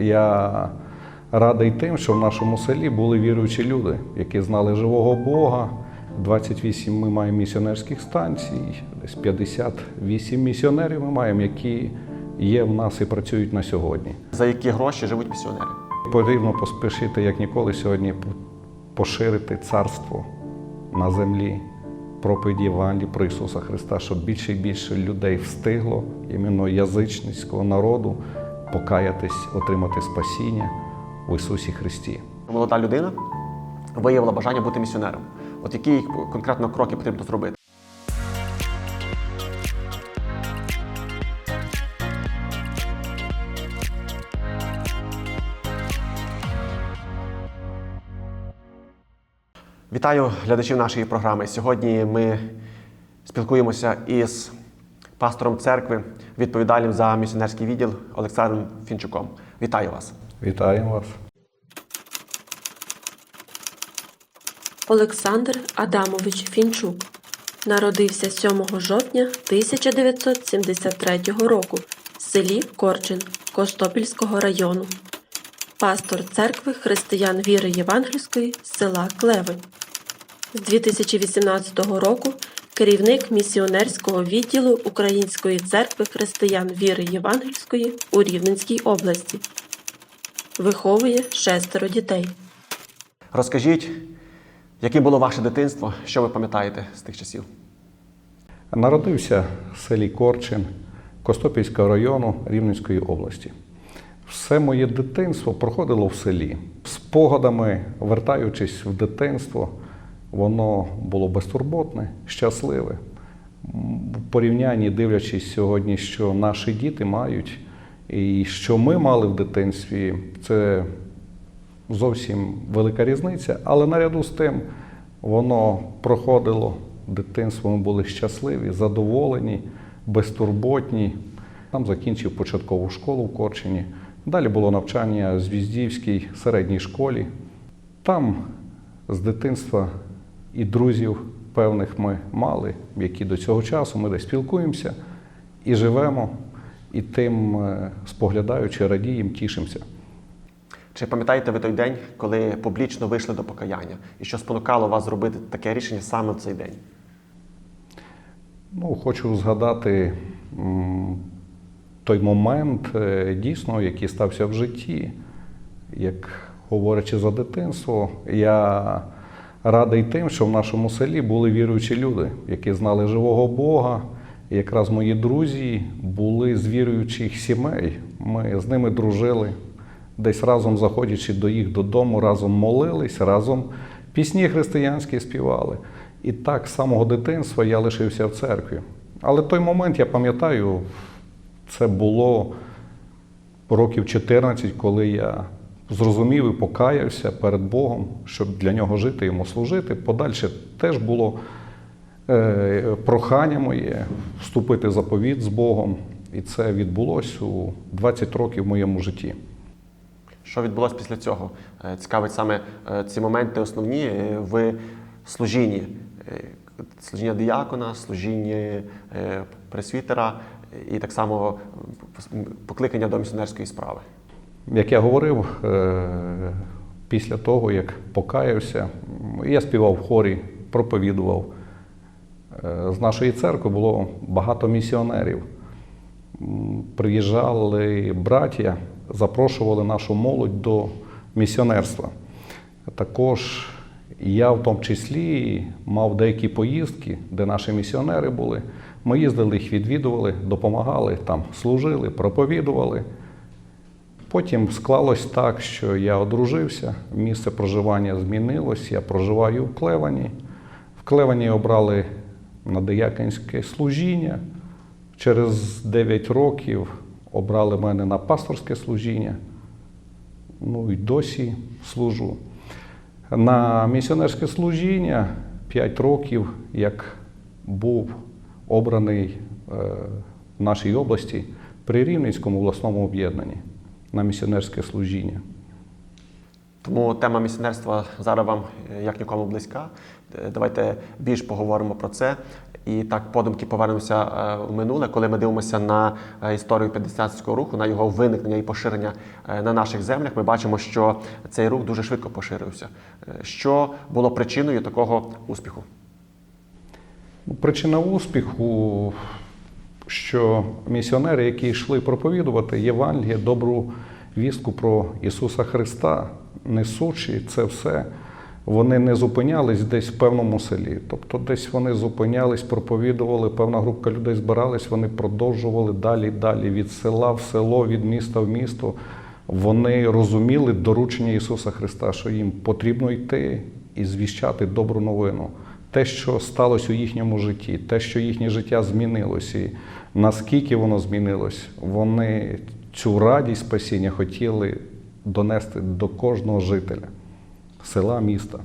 Я радий тим, що в нашому селі були віруючі люди, які знали живого Бога. 28 ми маємо місіонерських станцій, десь 58 місіонерів ми маємо, які є в нас і працюють на сьогодні. За які гроші живуть місіонери? Потрібно поспішити як ніколи сьогодні поширити царство на землі, проповіді Євангелії про Ісуса Христа, щоб більше і більше людей встигло, іменно язичницького народу, покаятись, отримати спасіння в Ісусі Христі. Молода людина виявила бажання бути місіонером. От які конкретно кроки потрібно зробити? Вітаю глядачів нашої програми. Сьогодні ми спілкуємося із пастором церкви, відповідальним за місіонерський відділ Олександром Фінчуком. Вітаю вас! Вітаємо вас! Олександр Адамович Фінчук народився 7 жовтня 1973 року в селі Корчин Костопільського району. Пастор церкви християн віри Євангельської з села Клевень. З 2018 року керівник місіонерського відділу Української церкви християн віри Євангельської у Рівненській області. Виховує шестеро дітей. Розкажіть, яким було ваше дитинство, що ви пам'ятаєте з тих часів? Народився в селі Корчин Костопільського району Рівненської області. Все моє дитинство проходило в селі. Спогадами, вертаючись в дитинство, воно було безтурботне, щасливе. В порівнянні, дивлячись сьогодні, що наші діти мають, і що ми мали в дитинстві, це зовсім велика різниця, але наряду з тим воно проходило дитинство, ми були щасливі, задоволені, безтурботні. Там закінчив початкову школу в Корчині. Далі було навчання в Звіздівській середній школі. Там з дитинства і друзів певних ми мали, які до цього часу ми десь спілкуємося і живемо, і тим, е, споглядаючи, радіємо, тішимося. Чи пам'ятаєте ви той день, коли публічно вийшли до покаяння? І що спонукало вас зробити таке рішення саме в цей день? Ну, хочу згадати той момент, е, дійсно, який стався в житті. Як говорячи за дитинство, я радий тим, що в нашому селі були віруючі люди, які знали живого Бога. І якраз мої друзі були з віруючих сімей. Ми з ними дружили, десь разом заходячи до їх додому, разом молились, разом пісні християнські співали. І так з самого дитинства я лишився в церкві. Але той момент, я пам'ятаю, це було років 14, коли я зрозумів і покаявся перед Богом, щоб для нього жити, йому служити. Подальше теж було е, прохання моє вступити в заповіт з Богом. І це відбулося у 20 років в моєму житті. Що відбулося після цього? Е, Цікавить саме е, ці моменти основні в служінні. Служіння діякона, служіння пресвітера і так само покликання до місіонерської справи. Як я говорив, е, після того, як покаявся, я співав в хорі, проповідував. Е, З нашої церкви було багато місіонерів. Приїжджали браття, запрошували нашу молодь до місіонерства. Також я в тому числі мав деякі поїздки, де наші місіонери були. Ми їздили, їх відвідували, допомагали, там служили, проповідували. Потім склалось так, що я одружився, місце проживання змінилось, я проживаю в Клевані. В Клевані обрали на дияконське служіння. Через 9 років обрали мене на пасторське служіння. Ну і досі служу. На місіонерське служіння 5 років, як був обраний е, в нашій області при Рівненському обласному об'єднанні на місіонерське служіння. Тому тема місіонерства зараз вам е, як нікому близька. Е, Давайте більш поговоримо про це. І так подумки повернемося е, в минуле, коли ми дивимося на історію п'ятдесятського руху, на його виникнення і поширення на наших землях. Ми бачимо, що цей рух дуже швидко поширився. Що було причиною такого успіху? Ну, Причина успіху, що місіонери, які йшли проповідувати Євангеліє, добру вістку про Ісуса Христа, несучи це все, вони не зупинялись десь в певному селі. Тобто десь вони зупинялись, проповідували, певна групка людей збирались, вони продовжували далі, далі від села в село, від міста в місто. Вони розуміли доручення Ісуса Христа, що їм потрібно йти і звіщати добру новину. Те, що сталося у їхньому житті, те, що їхнє життя змінилось, і наскільки воно змінилось, вони цю радість спасіння хотіли донести до кожного жителя села, міста.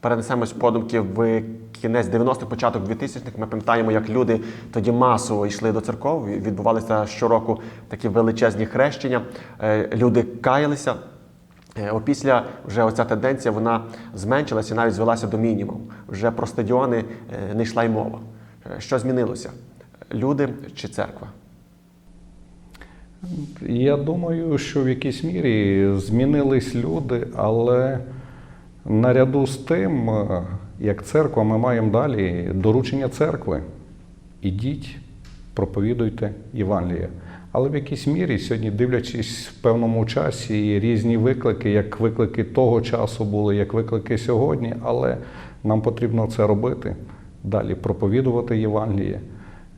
Перенесемось подумки в кінець 90-х, початок 2000-х. Ми пам'ятаємо, як люди тоді масово йшли до церков. Відбувалися щороку такі величезні хрещення. Е, Люди каялися. Е, Опісля вже оця тенденція вона зменшилася і навіть звелася до мінімуму. Вже про стадіони е, не йшла й мова. Е, Що змінилося? Люди чи церква? Я думаю, що в якійсь мірі змінились люди, але наряду з тим, як церква, ми маємо далі доручення церкви. Ідіть, проповідуйте Євангеліє. Але в якійсь мірі сьогодні, дивлячись в певному часі, різні виклики, як виклики того часу були, як виклики сьогодні, але нам потрібно це робити. Далі проповідувати Євангеліє,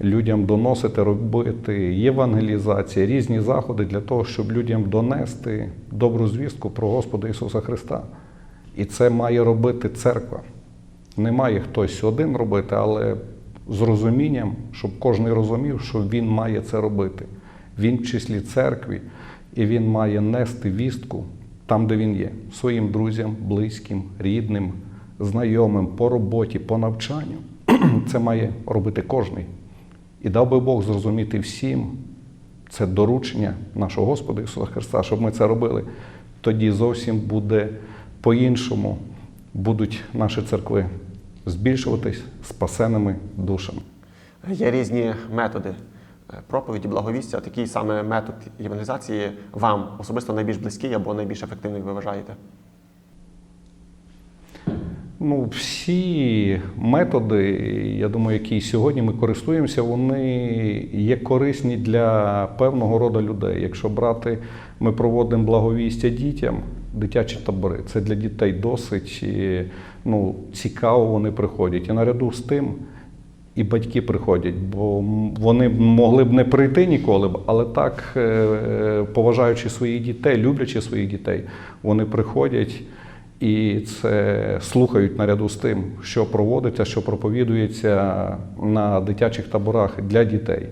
людям доносити, робити євангелізації, різні заходи для того, щоб людям донести добру звістку про Господа Ісуса Христа. І це має робити церква. Не має хтось один робити, але з розумінням, щоб кожен розумів, що він має це робити. Він в числі церкві, і він має нести вістку там, де він є, своїм друзям, близьким, рідним, знайомим, по роботі, по навчанню. Це має робити кожний. І дав би Бог зрозуміти всім, це доручення нашого Господа Ісуса Христа, щоб ми це робили. Тоді зовсім буде по-іншому будуть наші церкви збільшуватись спасеними душами. Є різні методи проповіді, благовістя. Такий саме метод євангелізації вам особисто найбільш близький або найбільш ефективний, ви вважаєте? Ну, всі методи, я думаю, які сьогодні ми користуємося, вони є корисні для певного роду людей. Якщо брати, ми проводимо благовістя дітям, дитячі табори. Це для дітей досить ну, цікаво вони приходять. І наряду з тим і батьки приходять, бо вони могли б не прийти ніколи, б, але так, е, поважаючи своїх дітей, люблячи своїх дітей, вони приходять. І це слухають наряду з тим, що проводиться, що проповідується на дитячих таборах для дітей.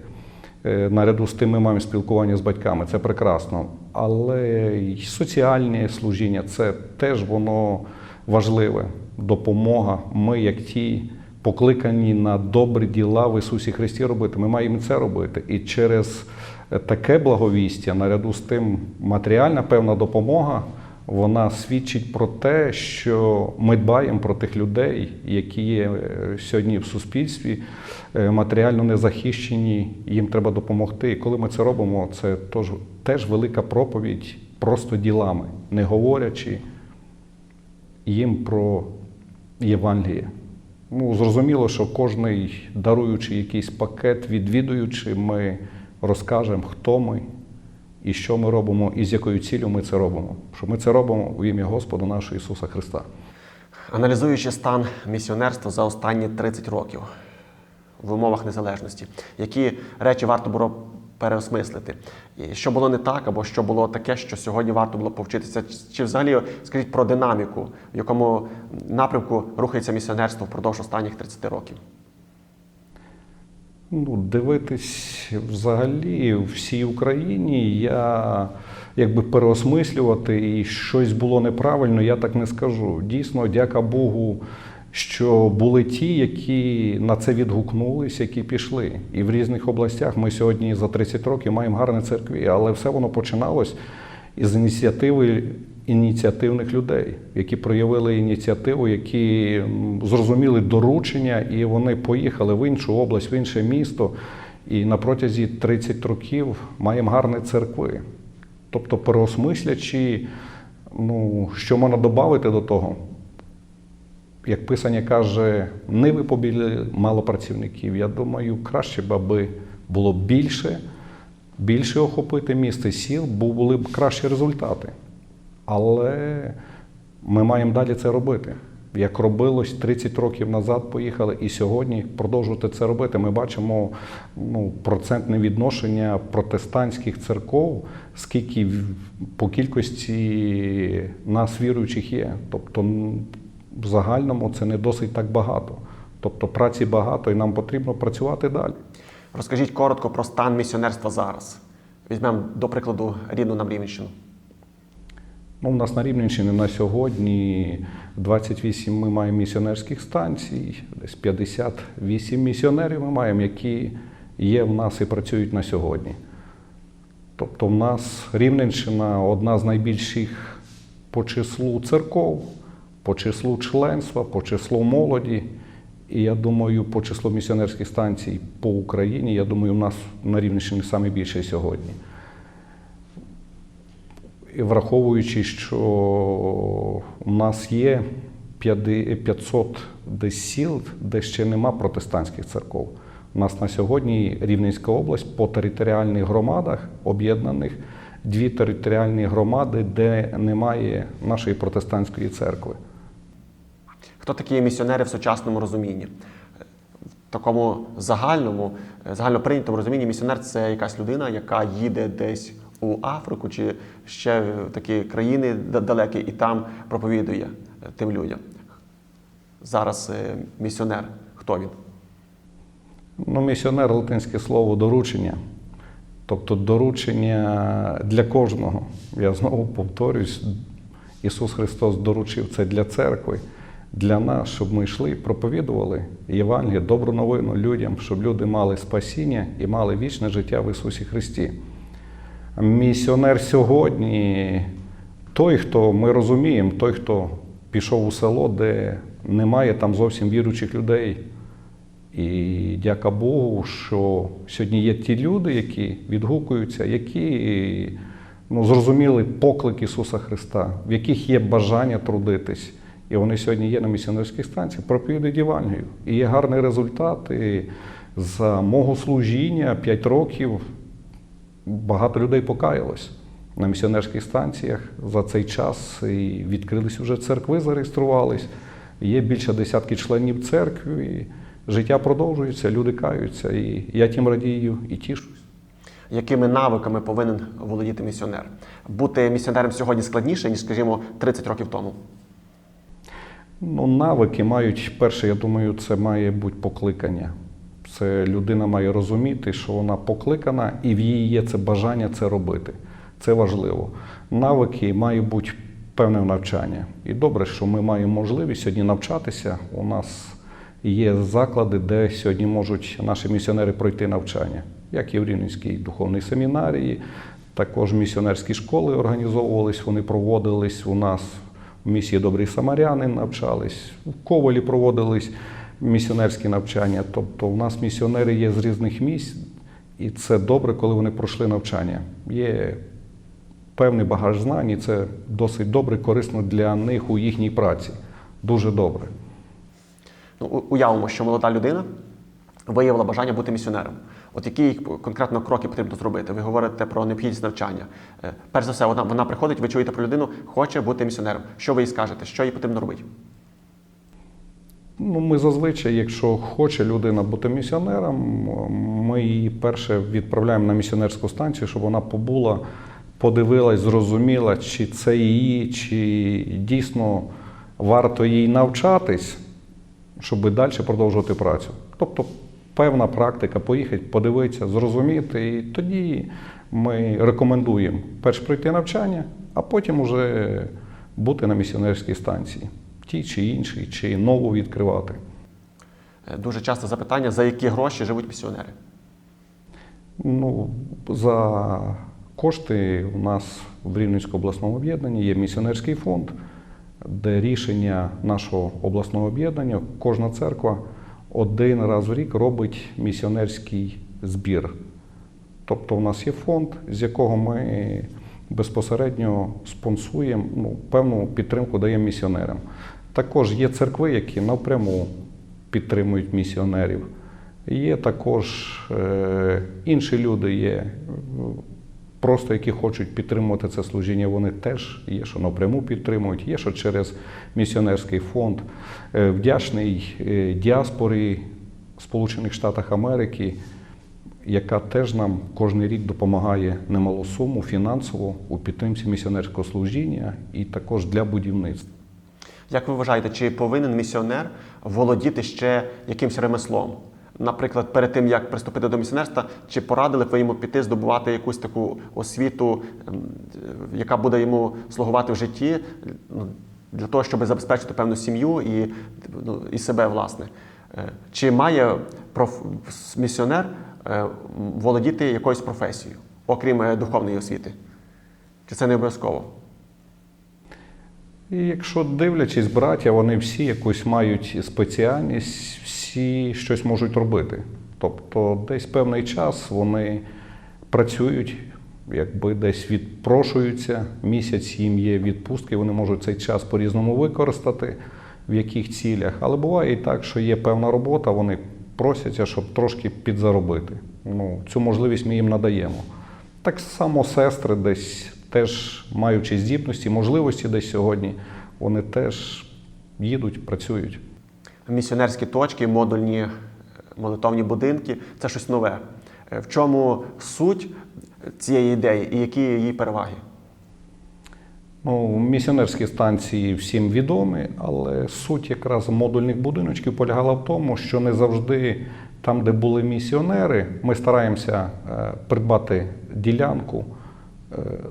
Е, Наряду з тим ми маємо спілкування з батьками, це прекрасно. Але й соціальне служіння це теж воно важливе. Допомога. Ми, як ті, покликані на добрі діла в Ісусі Христі робити. Ми маємо це робити. І через таке благовістя, наряду з тим, матеріальна певна допомога. Вона свідчить про те, що ми дбаємо про тих людей, які є е, сьогодні в суспільстві, е, матеріально незахищені, їм треба допомогти. І коли ми це робимо, це теж, теж велика проповідь просто ділами, не говорячи їм про Євангеліє. Ну, зрозуміло, що кожний, даруючи якийсь пакет, відвідуючи, ми розкажемо, хто ми, і що ми робимо, і з якою цілею ми це робимо. Що ми це робимо в ім'я Господа нашого Ісуса Христа. Аналізуючи стан місіонерства за останні 30 років в умовах незалежності, які речі варто було переосмислити? І що було не так, або що було таке, що сьогодні варто було повчитися? Чи взагалі скажіть про динаміку, в якому напрямку рухається місіонерство впродовж останніх 30 років? Ну, дивитись взагалі всій Україні, я якби переосмислювати і щось було неправильно, я так не скажу. Дійсно, дяка Богу, що були ті, які на це відгукнулись, які пішли. І в різних областях ми сьогодні за 30 років маємо гарні церкві, але все воно починалось із ініціативи ініціативних людей, які проявили ініціативу, які зрозуміли доручення, і вони поїхали в іншу область, в інше місто. І на протязі 30 років маємо гарні церкви. Тобто, переосмислячи, ну, що можна додати до того, як Писання каже, ниви побіли мало працівників. Я думаю, краще б, аби було більше, більше охопити місце сіл, бо були б кращі результати. Але ми маємо далі це робити. Як робилось 30 років назад, поїхали, і сьогодні продовжувати це робити. Ми бачимо ну, процентне відношення протестантських церков, скільки по кількості нас віруючих є. Тобто в загальному це не досить так багато. Тобто праці багато, і нам потрібно працювати далі. Розкажіть коротко про стан місіонерства зараз. Візьмемо, до прикладу, рідну нам Рівненщину. Ну, у нас на Рівненщині на сьогодні 28 ми маємо місіонерських станцій, десь 58 місіонерів ми маємо, які є в нас і працюють на сьогодні. Тобто, в нас Рівненщина одна з найбільших по числу церков, по числу членства, по числу молоді. І я думаю, по числу місіонерських станцій по Україні, я думаю, у нас на Рівненщині саме більше сьогодні. І враховуючи, що у нас є 500 десь сіл, де ще нема протестантських церков. У нас на сьогодні Рівненська область по територіальних громадах об'єднаних дві територіальні громади, де немає нашої протестантської церкви. Хто такі місіонери в сучасному розумінні? В такому загальному, е, загальноприйнятому розумінні місіонер це якась людина, яка їде десь у Африку чи ще в такі країни далекі і там проповідує е, тим людям. Зараз е, місіонер. Хто він? Ну, місіонер латинське слово доручення. Тобто доручення для кожного. Я знову повторюсь, Ісус Христос доручив це для церкви, для нас, щоб ми йшли проповідували Євангеліє, добру новину людям, щоб люди мали спасіння і мали вічне життя в Ісусі Христі. Місіонер сьогодні той, хто ми розуміємо, той, хто пішов у село, де немає там зовсім віруючих людей. І дяка Богу, що сьогодні є ті люди, які відгукуються, які ну, зрозуміли поклик Ісуса Христа, в яких є бажання трудитись. І вони сьогодні є на місіонерських станціях, проповідують Євангелію. І є гарний результат. І за мого служіння 5 років багато людей покаялось на місіонерських станціях за цей час. І відкрились вже церкви, зареєструвались. Є більше десятки членів церкви. Життя продовжується, люди каються. І я тим радію і тішусь. Якими навиками повинен володіти місіонер? Бути місіонером сьогодні складніше, ніж, скажімо, 30 років тому. Ну, навики мають, перше, я думаю, це має бути покликання. Це людина має розуміти, що вона покликана, і в її є це бажання це робити. Це важливо. Навики має бути певне навчання. І добре, що ми маємо можливість сьогодні навчатися. У нас є заклади, де сьогодні можуть наші місіонери пройти навчання, як і в Рівненській духовній семінарії, також місіонерські школи організовувались, вони проводились у нас місії Добрі Самаряни навчались, в Ковалі проводились місіонерські навчання. Тобто у нас місіонери є з різних місць, і це добре, коли вони пройшли навчання. Є певний багаж знань, і це досить добре, корисно для них у їхній праці. Дуже добре. Ну, уявимо, що молода людина виявила бажання бути місіонером. От які конкретно кроки потрібно зробити? Ви говорите про необхідність навчання. Е, Перш за все, вона, вона приходить, ви чуєте про людину, хоче бути місіонером. Що ви їй скажете? Що їй потрібно робити? Ну, ми зазвичай, якщо хоче людина бути місіонером, ми її перше відправляємо на місіонерську станцію, щоб вона побула, подивилась, зрозуміла, чи це її, чи дійсно варто їй навчатись, щоб далі продовжувати працю. Тобто певна практика, поїхати, подивитися, зрозуміти, і тоді ми рекомендуємо перш пройти навчання, а потім уже бути на місіонерській станції, тій чи іншій, чи нову відкривати. Е, Дуже часто запитання, за які гроші живуть місіонери. Ну, за Кошти у нас в Рівненському обласному об'єднанні є місіонерський фонд, де рішення нашого обласного об'єднання, кожна церква один раз в рік робить місіонерський збір. Тобто у нас є фонд, з якого ми безпосередньо спонсуємо ну, певну підтримку даємо місіонерам. Також є церкви, які напряму підтримують місіонерів. Є також е, інші люди, є просто які хочуть підтримувати це служіння, вони теж є, що напряму підтримують, є, що через місіонерський фонд. Е, вдячний е, діаспорі Сполучених Штатів Америки, яка теж нам кожен рік допомагає немалу суму фінансово у підтримці місіонерського служіння і також для будівництва. Як ви вважаєте, чи повинен місіонер володіти ще якимось ремеслом? Наприклад, перед тим як приступити до місіонерства, чи порадили б ви йому піти здобувати якусь таку освіту, ем, яка буде йому слугувати в житті ну, для того, щоб забезпечити певну сім'ю і, ну, і себе власне? Е, Чи має проф... місіонер е, володіти якоюсь професією, окрім е, духовної освіти? Чи це не обов'язково? І якщо дивлячись, браття, вони всі якусь мають спеціальність, всі щось можуть робити. Тобто десь певний час вони працюють, якби десь відпрошуються, місяць їм є відпустки, вони можуть цей час по-різному використати, в яких цілях. Але буває і так, що є певна робота, вони просяться, щоб трошки підзаробити. Ну, цю можливість ми їм надаємо. Так само сестри десь теж маючи здібності, можливості десь сьогодні, вони теж їдуть, працюють. місіонерські точки, модульні е, молитовні будинки це щось нове. Е, В чому суть цієї ідеї і які її переваги? Ну, місіонерські станції всім відомі, але суть якраз модульних будиночків полягала в тому, що не завжди там, де були місіонери, ми стараємося е, придбати ділянку,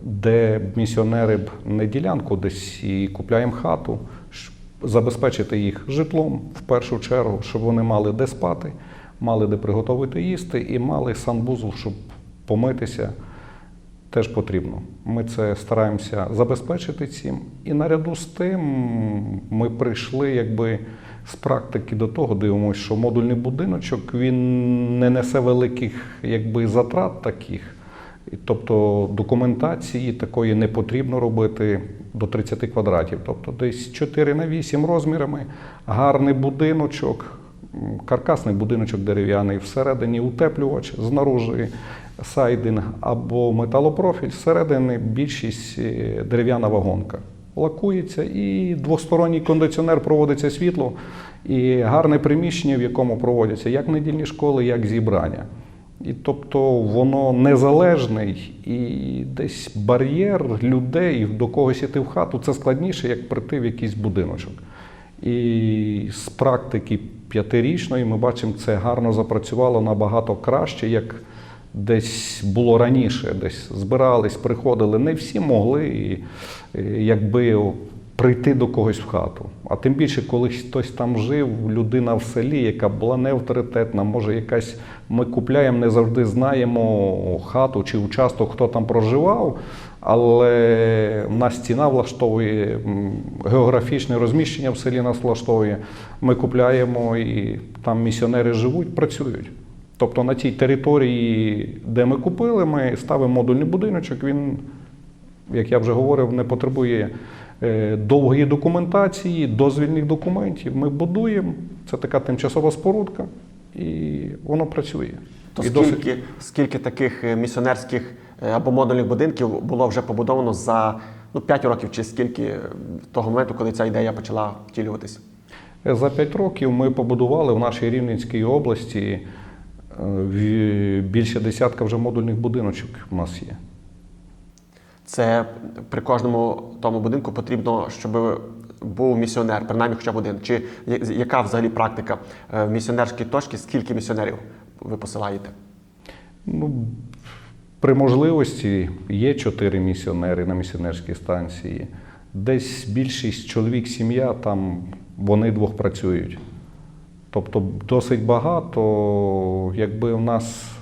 де місіонери б не ділянку, десь і купляємо хату, забезпечити їх житлом в першу чергу, щоб вони мали де спати, мали де приготувати їсти і мали санвузол, щоб помитися теж потрібно. Ми це стараємося забезпечити цим. І наряду з тим ми прийшли якби з практики до того, дивимося, що модульний будиночок він не несе великих якби, затрат таких. Тобто документації такої не потрібно робити до 30 квадратів. Тобто десь 4 на 8 розмірами, гарний будиночок, каркасний будиночок дерев'яний, всередині утеплювач, знаружи сайдинг або металопрофіль, всередині більшість е, дерев'яна вагонка. Лакується і двосторонній кондиціонер проводиться світло, і гарне приміщення, в якому проводяться як недільні школи, як зібрання. І тобто воно незалежний і десь бар'єр людей до когось іти в хату це складніше, як прийти в якийсь будиночок. І з практики п'ятирічної ми бачимо, це гарно запрацювало набагато краще, як десь було раніше. Десь збирались, приходили. Не всі могли, якби прийти до когось в хату. А тим більше, коли хтось там жив, людина в селі, яка була не авторитетна, може якась ми купляємо, не завжди знаємо хату чи участок, хто там проживав. Але нас ціна влаштовує, географічне розміщення в селі нас влаштовує. Ми купляємо і там місіонери живуть, працюють. Тобто на тій території, де ми купили, ми ставимо модульний будиночок. Він, як я вже говорив, не потребує е, довгої документації, дозвільних документів. Ми будуємо. Це така тимчасова спорудка, і воно працює. То І досить- скільки, скільки таких е, місіонерських е, або модульних будинків було вже побудовано за ну, 5 років, чи скільки того моменту, коли ця ідея почала втілюватись? За п'ять років ми побудували в нашій Рівненській області більше десятка вже модульних будиночок у нас є. Це при кожному тому будинку потрібно, щоб був місіонер, принаймні хоча б один. Чи яка взагалі практика Е, в місіонерській точці? Скільки місіонерів ви посилаєте? Ну, при можливості є чотири місіонери на місіонерській станції. Десь більшість чоловік, сім'я, там вони двох працюють. Тобто досить багато, якби в нас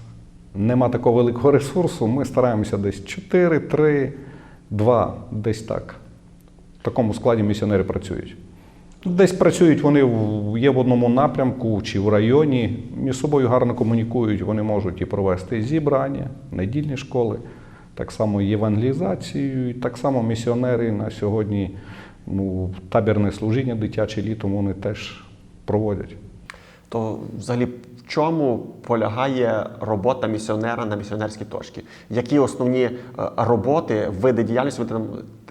нема такого великого ресурсу, ми стараємося десь 4, 3, 2, десь так. В такому складі місіонери працюють. Десь працюють вони є в одному напрямку чи в районі, між собою гарно комунікують, вони можуть і провести зібрання, недільні школи, так само євангелізацію, і так само місіонери на сьогодні ну, табірне служіння дитяче літом вони теж проводять. То взагалі чому полягає робота місіонера на місіонерській точці? Які основні е, роботи, види діяльності вони там,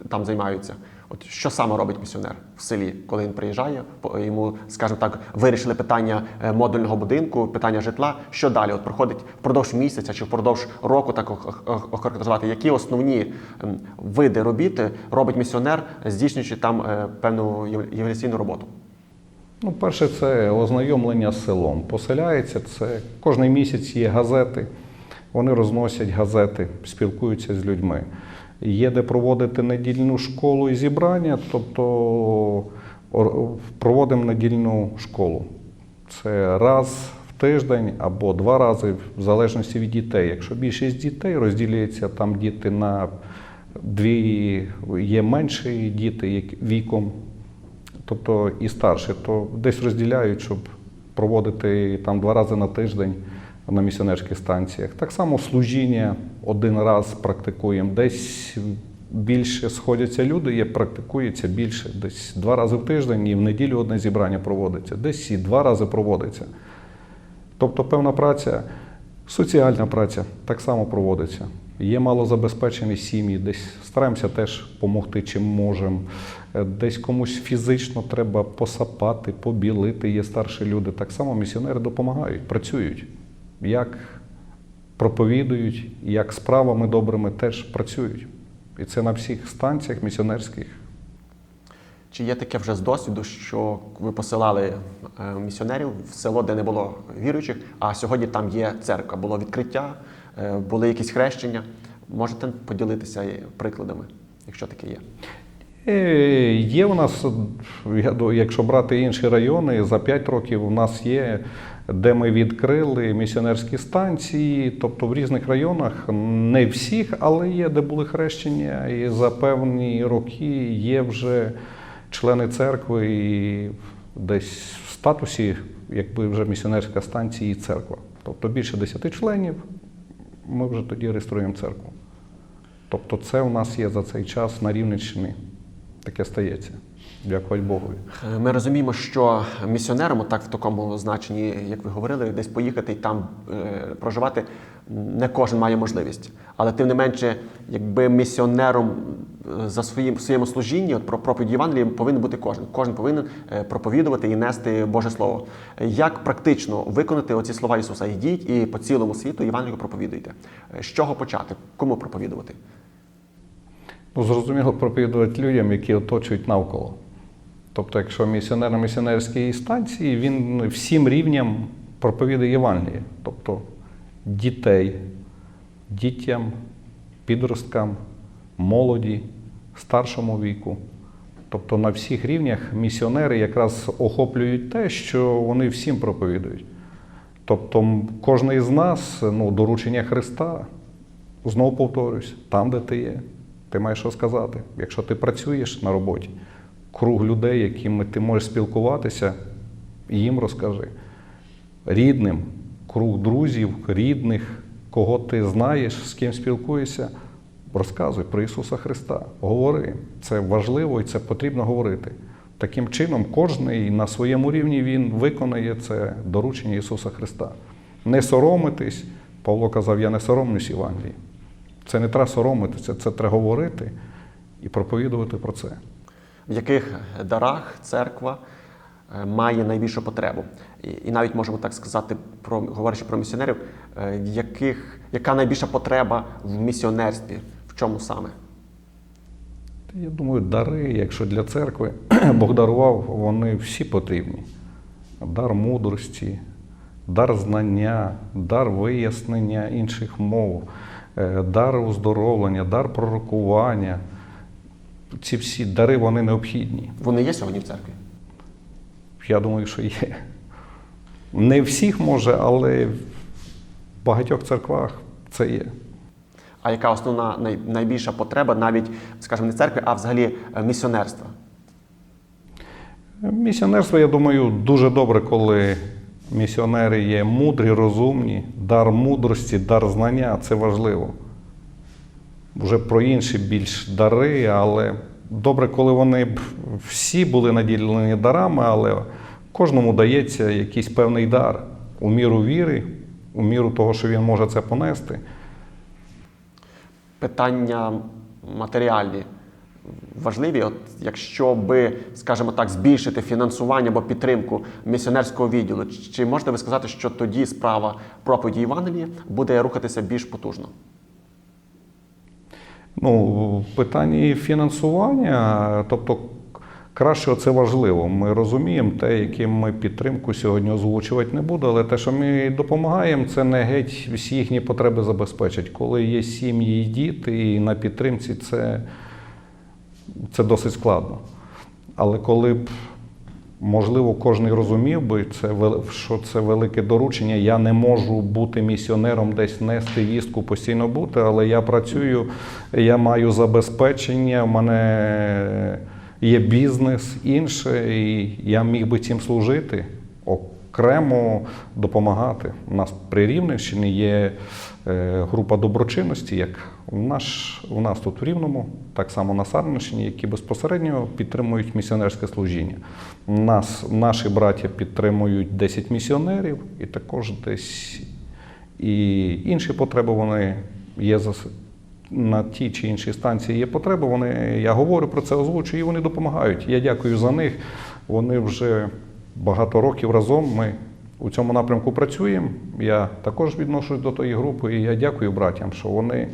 там займаються? От що саме робить місіонер в селі, коли він приїжджає, йому, скажімо так, вирішили питання е, модульного будинку, питання житла. Що далі? От проходить впродовж місяця чи впродовж року так ох- ох- охарактеризувати, які основні види робіт робить місіонер, здійснюючи там е, певну єв- роботу? Ну, перше, це ознайомлення з селом. Поселяється це кожен місяць є газети. Вони розносять газети, спілкуються з людьми. Є де проводити недільну школу і зібрання, тобто проводимо недільну школу. Це раз в тиждень або два рази, в залежності від дітей. Якщо більшість дітей розділяється там діти на дві, є менші діти віком, тобто і старші, то десь розділяють, щоб проводити там два рази на тиждень на місіонерських станціях. Так само служіння один раз практикуємо. Десь більше сходяться люди, є практикується більше, десь два рази в тиждень і в неділю одне зібрання проводиться, десь і два рази проводиться. Тобто певна праця, соціальна праця так само проводиться. Є малозабезпечені сім'ї, десь стараємося теж допомогти, чим можемо. Е, Десь комусь фізично треба посапати, побілити. Є старші люди. Так само місіонери допомагають, працюють. Як проповідують, як справами добрими теж працюють. І це на всіх станціях місіонерських. Чи є таке вже з досвіду, що ви посилали е, місіонерів в село, де не було віруючих, а сьогодні там є церква, було відкриття, е, були якісь хрещення? Можете поділитися прикладами, якщо таке є? Е, Є у нас, якщо брати інші райони, за 5 років у нас є, де ми відкрили місіонерські станції, тобто в різних районах, не всіх, але є, де були хрещення, і за певні роки є вже члени церкви і десь в статусі, якби вже місіонерська станція і церква. Тобто більше 10 членів, ми вже тоді реєструємо церкву. Тобто це у нас є за цей час на Рівненщині. Таке стається. Дякувати Богові. Е, Ми розуміємо, що місіонером, так в такому значенні, як ви говорили, десь поїхати і там е, проживати, не кожен має можливість. Але тим не менше, якби місіонером е, за своїм своєму служінні, от про проповідь Євангелії повинен бути кожен. Кожен повинен е, проповідувати і нести Боже Слово. Як практично виконати оці слова Ісуса? Йдіть і по цілому світу Євангелію проповідуйте. З чого почати? Кому проповідувати? Ну, зрозуміло, проповідувати людям, які оточують навколо. Тобто, якщо місіонер на місіонерській станції, він всім рівням проповідує Євангеліє. Тобто дітей, дітям, підросткам, молоді, старшому віку. Тобто на всіх рівнях місіонери якраз охоплюють те, що вони всім проповідують. Тобто кожен із нас, ну, доручення Христа, знову повторюсь, там, де ти є, ти маєш що сказати. Якщо ти працюєш на роботі, круг людей, якими ти можеш спілкуватися, їм розкажи. Рідним, круг друзів, рідних, кого ти знаєш, з ким спілкуєшся, розказуй про Ісуса Христа. Говори. Це важливо і це потрібно говорити. Таким чином, кожен на своєму рівні він виконає це доручення Ісуса Христа. Не соромитись, Павло казав, я не соромлюсь Євангелії. Це не треба соромитися, це треба говорити і проповідувати про це. в яких дарах церква е, має найбільшу потребу. І, навіть можемо так сказати, про, говорячи про місіонерів, е, яких, яка найбільша потреба в місіонерстві, в чому саме? Я думаю, дари, якщо для церкви Бог дарував, вони всі потрібні. Дар мудрості, дар знання, дар вияснення інших мов, дар оздоровлення, дар пророкування. Ці всі дари вони необхідні. Вони є сьогодні в церкві? Я думаю, що є. Не всіх може, але в багатьох церквах це є. А яка основна найбільша потреба навіть, скажімо, не церкви, а взагалі е, місіонерства? Місіонерство, я думаю, дуже добре, коли місіонери є мудрі, розумні, дар мудрості, дар знання це важливо. Вже про інші більш дари, але добре, коли вони всі були наділені дарами, але кожному дається якийсь певний дар у міру віри, у міру того, що він може це понести. Питання матеріальні важливі. От якщо би, скажімо так, збільшити фінансування або підтримку місіонерського відділу, чи можете ви сказати, що тоді справа проповіді Євангелія буде рухатися більш потужно? Ну, в фінансування, тобто краще це важливо. Ми розуміємо те, яким ми підтримку сьогодні озвучувати не буду, але те, що ми допомагаємо, це не геть всі їхні потреби забезпечить. Коли є сім'ї і діти, і на підтримці це, це досить складно. Але коли б, можливо, кожен розумів би, це, що це велике доручення, я не можу бути місіонером, десь нести вістку, постійно бути, але я працюю, я маю забезпечення, в мене є бізнес інше, і я міг би цим служити, окремо допомагати. У нас при Рівненщині є група доброчинності, як у нас, у нас тут в Рівному, так само на Сарненщині, які безпосередньо підтримують місіонерське служіння. Нас, наші браття підтримують 10 місіонерів і також десь і інші потреби вони є зас- на тій чи іншій станції є потреби. Вони, я говорю про це, озвучую, і вони допомагають. Я дякую за них. Вони вже багато років разом. Ми у цьому напрямку працюємо. Я також відношусь до тої групи, і я дякую братям, що вони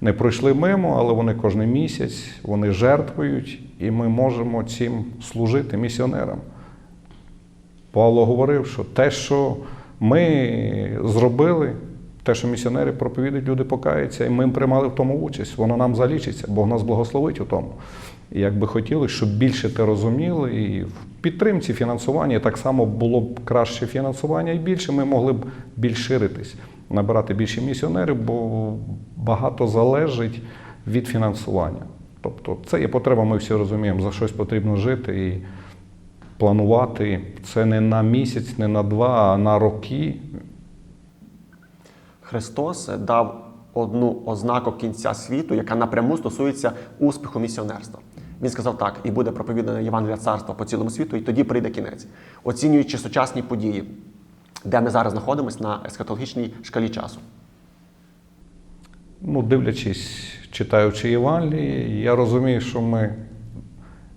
не пройшли мимо, але вони кожен місяць вони жертвують, і ми можемо цим служити місіонерам. Павло говорив, що те, що ми зробили, те, що місіонери проповідують, люди покаються, і ми приймали в тому участь, воно нам залічиться, Бог нас благословить у тому. І як би хотіли, щоб більше те розуміли, і в підтримці фінансування так само було б краще фінансування і більше, ми могли б більш ширитись, набирати більше місіонерів, бо багато залежить від фінансування. Тобто це є потреба, ми всі розуміємо, за щось потрібно жити і планувати це не на місяць, не на два, а на роки. Христос дав одну ознаку кінця світу, яка напряму стосується успіху місіонерства. Він сказав так, і буде проповідане Євангелія царства по цілому світу, і тоді прийде кінець. Оцінюючи сучасні події, де ми зараз знаходимося на есхатологічній шкалі часу. Ну, дивлячись, читаючи Євангелії, я розумію, що ми,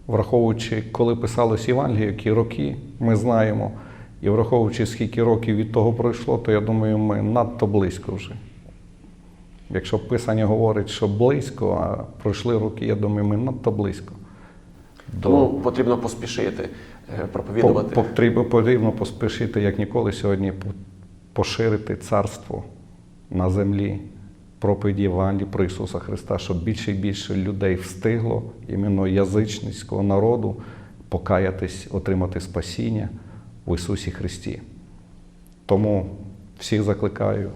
враховуючи, коли писалось Євангеліє, які роки ми знаємо, і враховуючи, скільки років від того пройшло, то я думаю, ми надто близько вже. Якщо Писання говорить, що близько, а пройшли роки, я думаю, ми надто близько. Тому потрібно поспішити е, проповідувати. По- Потрібно, потрібно поспішити, як ніколи сьогодні, поширити царство на землі, проповіді Євангелії про Ісуса Христа, щоб більше і більше людей встигло, іменно язичницького народу, покаятись, отримати спасіння в Ісусі Христі. Тому всіх закликаю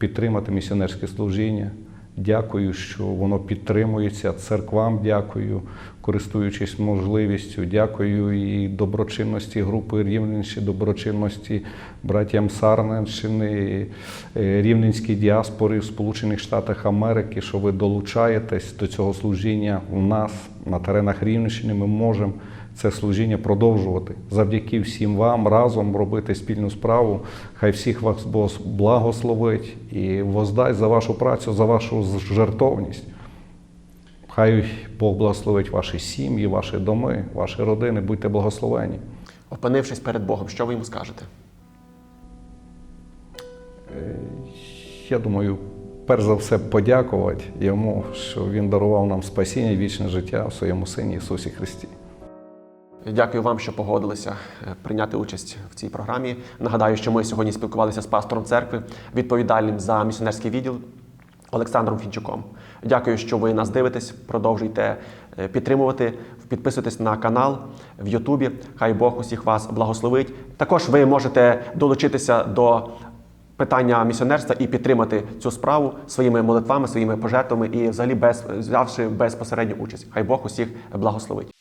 підтримати місіонерське служіння. Дякую, що воно підтримується. Церквам дякую, користуючись можливістю. Дякую і доброчинності групи Рівненщини, доброчинності братям Сарненщини, е, Рівненській діаспори в Сполучених Штатах Америки, що ви долучаєтесь до цього служіння у нас на теренах Рівненщини. Ми можемо це служіння продовжувати. Завдяки всім вам разом робити спільну справу. Хай всіх вас Бог благословить і воздасть за вашу працю, за вашу жертовність. Хай Бог благословить ваші сім'ї, ваші доми, ваші родини. Будьте благословені. Опинившись перед Богом, що ви йому скажете? Я думаю, перш за все подякувати йому, що він дарував нам спасіння і вічне життя в своєму сині Ісусі Христі. Дякую вам, що погодилися е, прийняти участь в цій програмі. Нагадаю, що ми сьогодні спілкувалися з пастором церкви, відповідальним за місіонерський відділ Олександром Фінчуком. Дякую, що ви нас дивитесь. Продовжуйте е, підтримувати, підписуйтесь на канал в Ютубі. Хай Бог усіх вас благословить. Також ви можете долучитися до питання місіонерства і підтримати цю справу своїми молитвами, своїми пожертвами і взагалі без взявши безпосередню участь. Хай Бог усіх благословить.